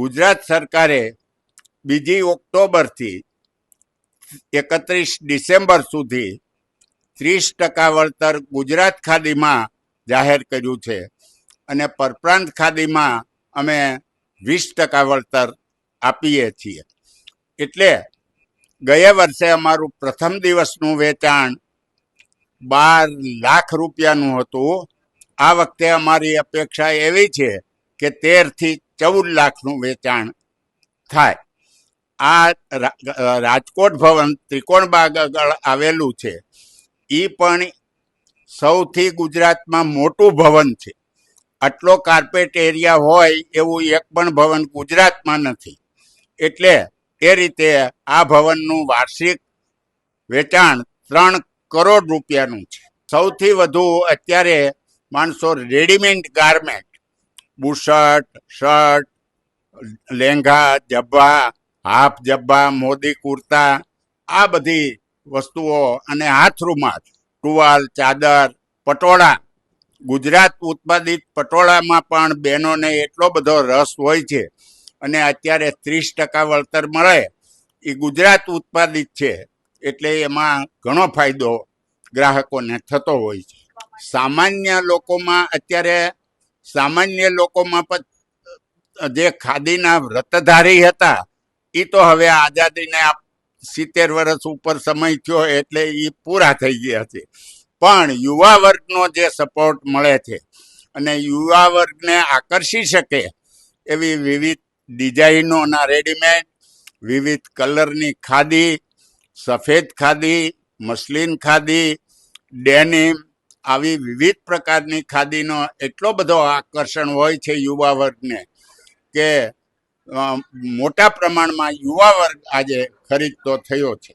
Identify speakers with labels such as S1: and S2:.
S1: ગુજરાત સરકારે બીજી ઓક્ટોબરથી એકત્રીસ ડિસેમ્બર સુધી ત્રીસ ટકા વળતર ગુજરાત ખાદીમાં જાહેર કર્યું છે. અને પરપ્રાંત ખાદીમાં અમે વીસ ટકા વળતર આપીએ છીએ. એટલે ગયા વર્ષે અમારું પ્રથમ દિવસનું વેચાણ બાર લાખ રૂપિયાનું હતું. આ વખતે અમારી અપેક્ષા એવી છે કે તેરથી ચૌદ લાખનું વેચાણ થાય. આ રાજકોટ ભવન ત્રિકોણબાગ આગળ આવેલું છે. એ પણ સૌથી ગુજરાતમાં મોટું ભવન છે. આટલો કાર્પેટ એરિયા હોય એવું એક પણ ભવન ગુજરાતમાં નથી. એટલે એ રીતે આ ભવનનું વાર્ષિક વેચાણ ત્રણ કરોડ રૂપિયાનું છે. સૌથી વધુ અત્યારે માણસો readymade garment bush shirt, shirt, lehenga, જબ્બા, હાફ જબ્બા, મોદી કુર્તા, આ બધી વસ્તુઓ અને હાથરૂમાલ, ટુવાલ, ચાદર, પટોળા. ગુજરાત ઉત્પાદિત પટોળામાં પણ બહેનોને એટલો બધો રસ હોય છે અને અત્યારે ત્રીસ ટકા વળતર મળે એ ગુજરાત ઉત્પાદિત છે એટલે એમાં ઘણો ફાયદો ગ્રાહકોને થતો હોય છે. સામાન્ય લોકોમાં અત્યારે સામાન્ય લોકોમાં પણ જે ખાદીના વ્રતધારી હતા એ તો હવે આઝાદીને સિત્તેર વર્ષ ઉપર સમય થયો એટલે એ પૂરા થઈ ગયા છે. પણ યુવા વર્ગનો જે સપોર્ટ મળે છે અને યુવા વર્ગને આકર્ષી શકે એવી વિવિધ ડિઝાઇનોના રેડીમેડ વિવિધ કલરની ખાદી, સફેદ ખાદી, મસલિન ખાદી ડેનિમ આવી વિવિધ પ્રકારની ખાદીનો એટલો બધો આકર્ષણ હોય છે યુવા વર્ગને કે મોટા પ્રમાણમાં યુવા વર્ગ આજે ખરીદતો થયો છે.